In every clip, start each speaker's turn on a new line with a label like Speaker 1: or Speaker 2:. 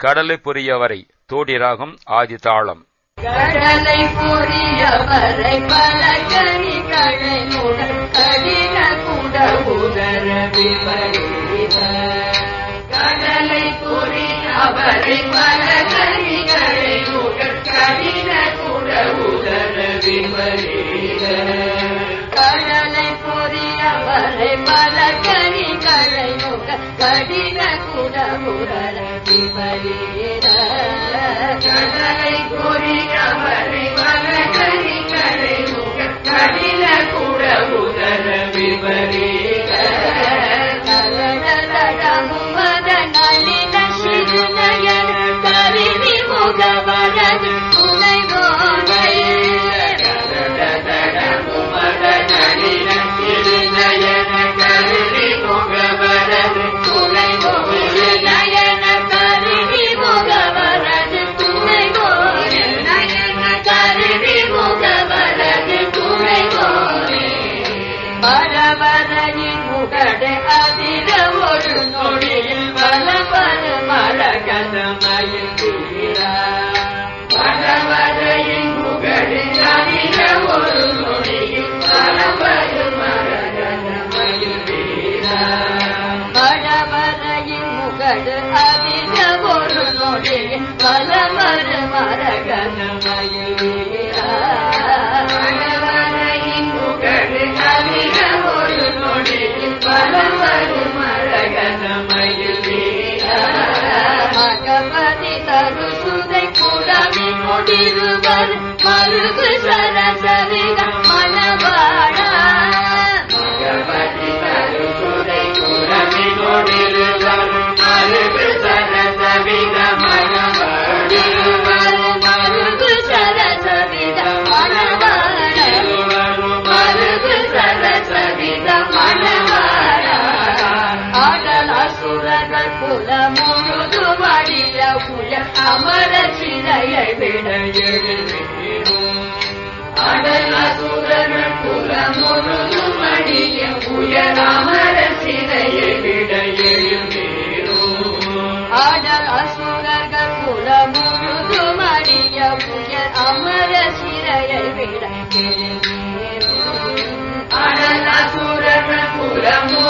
Speaker 1: கடலை பொரியவரை தோடிராகும் ஆதி தாளம்
Speaker 2: கடலை பொரியவரை பல கனிகளை கடின கடின குட உதர சிமையிட கதை புரியவர் கடை குலமுழுது வடிய குல அமர சிலையள் விடையெழும் அடல் அசுரர்கள் குலமுழு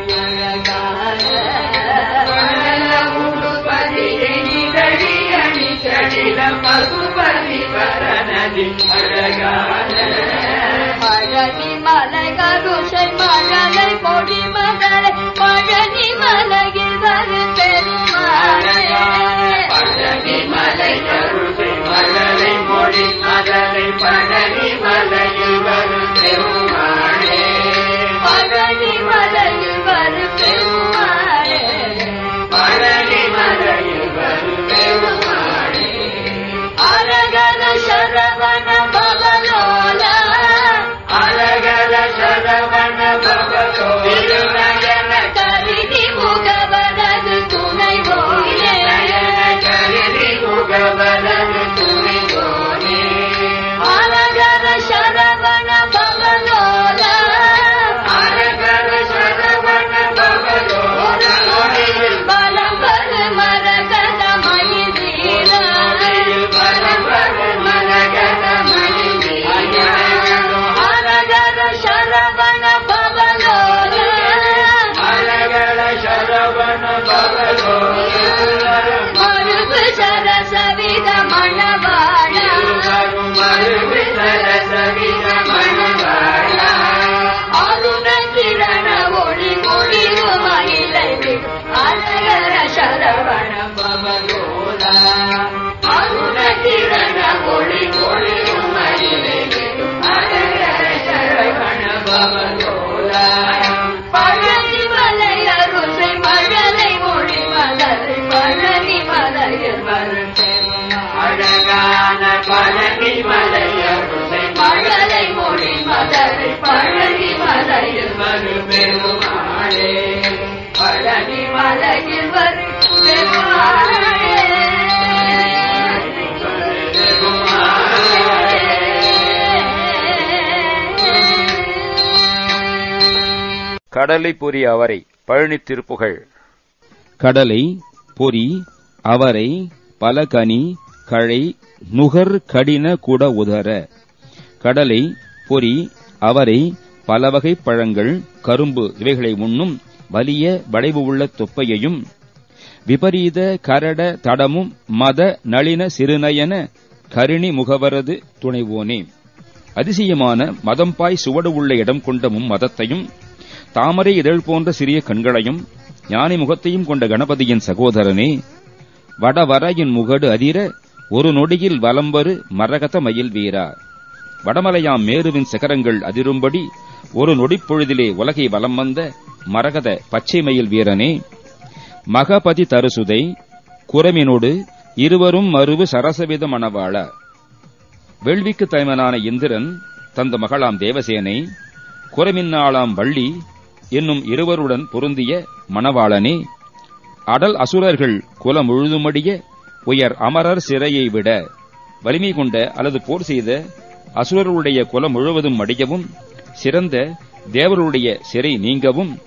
Speaker 2: மரணி மலகான மல ಪವನ ಬಲಗೋ அழகான
Speaker 1: கடலை பொறி அவரை பழனி திருப்புகழ்.
Speaker 3: கடலை பொறி அவரை பலகனி கழை நுகர் கடின குட உதர கடலை பொரி அவரை பலவகை பழங்கள் கரும்பு இவைகளை உண்ணும் வலிய வளைவு உள்ள தொப்பையையும் விபரீத கரட தடமும் மத நளின சிறுநயன கருணி முகவரது துணைவோனே. அதிசயமான மதம்பாய் சுவடு உள்ள இடம் கொண்ட மும்மதத்தையும் தாமரை இதழ் போன்ற சிறிய கண்களையும் ஞானி முகத்தையும் கொண்ட கணபதியின் சகோதரனே வடவரையின் முகடு அதிர ஒரு நொடியில் வலம்பரு மரகத மயில் வீரா. வடமலையாம் மேருவின் சிகரங்கள் அதிரும்படி ஒரு நொடிப்பொழுதிலே உலகை வலம் வந்த மரகத பச்சை மயில் வீரனே மகபதி தருசுதை குரமினோடு இருவரும் மருவு சரசவித மணவாள வேள்விக்கு தலைவனான இந்திரன் தந்த மகளாம் தேவசேனை குரமின்னாளாம் வள்ளி என்னும் இருவருடன் பொருந்திய மணவாளனே. அடல் அசுரர்கள் குலம் முழுதுமடிய உயர் அமரர் சிறையை விட வலிமை கொண்ட அல்லது போர் செய்த அசுரருடைய குலம் முழுவதும் அடியவும் சிறந்த தேவருடைய சிறை நீங்கவும்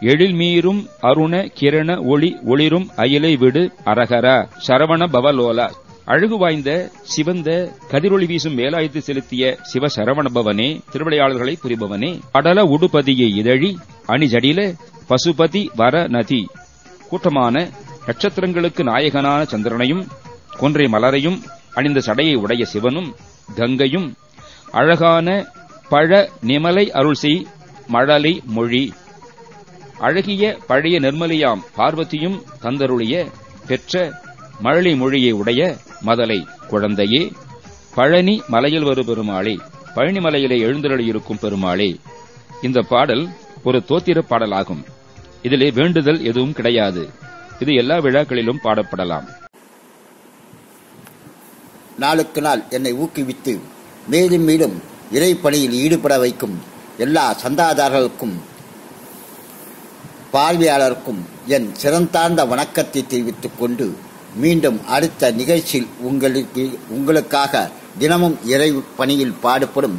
Speaker 3: எழில்மீறும் அருண கிரண ஒளி ஒளிரும் அயிலை விடு அரகரா சரவண பவலோலா. அழகு வாய்ந்த சிவந்த கதிரொளி வீசும் வேலாயத்து செலுத்திய சிவ சரவணபவனே திருவிளையாளர்களை புரிபவனே. அடல உடுபதியை இதழி அணிஜடில பசுபதி வர நதி. கூட்டமான நட்சத்திரங்களுக்கு நாயகனான சந்திரனையும் கொன்றை மலரையும் அணிந்த சடையை உடைய சிவனும் கங்கையும் அழகான பழ நிமலை அருள்சி மழலை மொழி. அழகிய பழைய நிர்மலியாம் பார்வதியும் தந்தருளிய பெற்ற மழலை மொழியை உடைய மதலை குழந்தையே பழனி மலையில் வரு பெருமாளே பழனி மலையிலே எழுந்தருளியிருக்கும் பெருமாளே. இந்த பாடல் ஒரு தோத்திர பாடலாகும். இதிலே வேண்டுதல் எதுவும் கிடையாது. இது எல்லா விழாக்களிலும் பாடப்படலாம்.
Speaker 4: நாளுக்கு நாள் என்னை ஊக்குவித்து மேலும் மேலும் இறைப்பணியில் ஈடுபட வைக்கும் எல்லா சந்தாதாரர்களுக்கும் பார்வையாளருக்கும் என் சிறந்தார்ந்த வணக்கத்தை தெரிவித்துக் கொண்டு மீண்டும் அடுத்த நிகழ்ச்சியில் உங்களுக்கு உங்களுக்காக தினமும் இறை பணியில் பாடுபடும்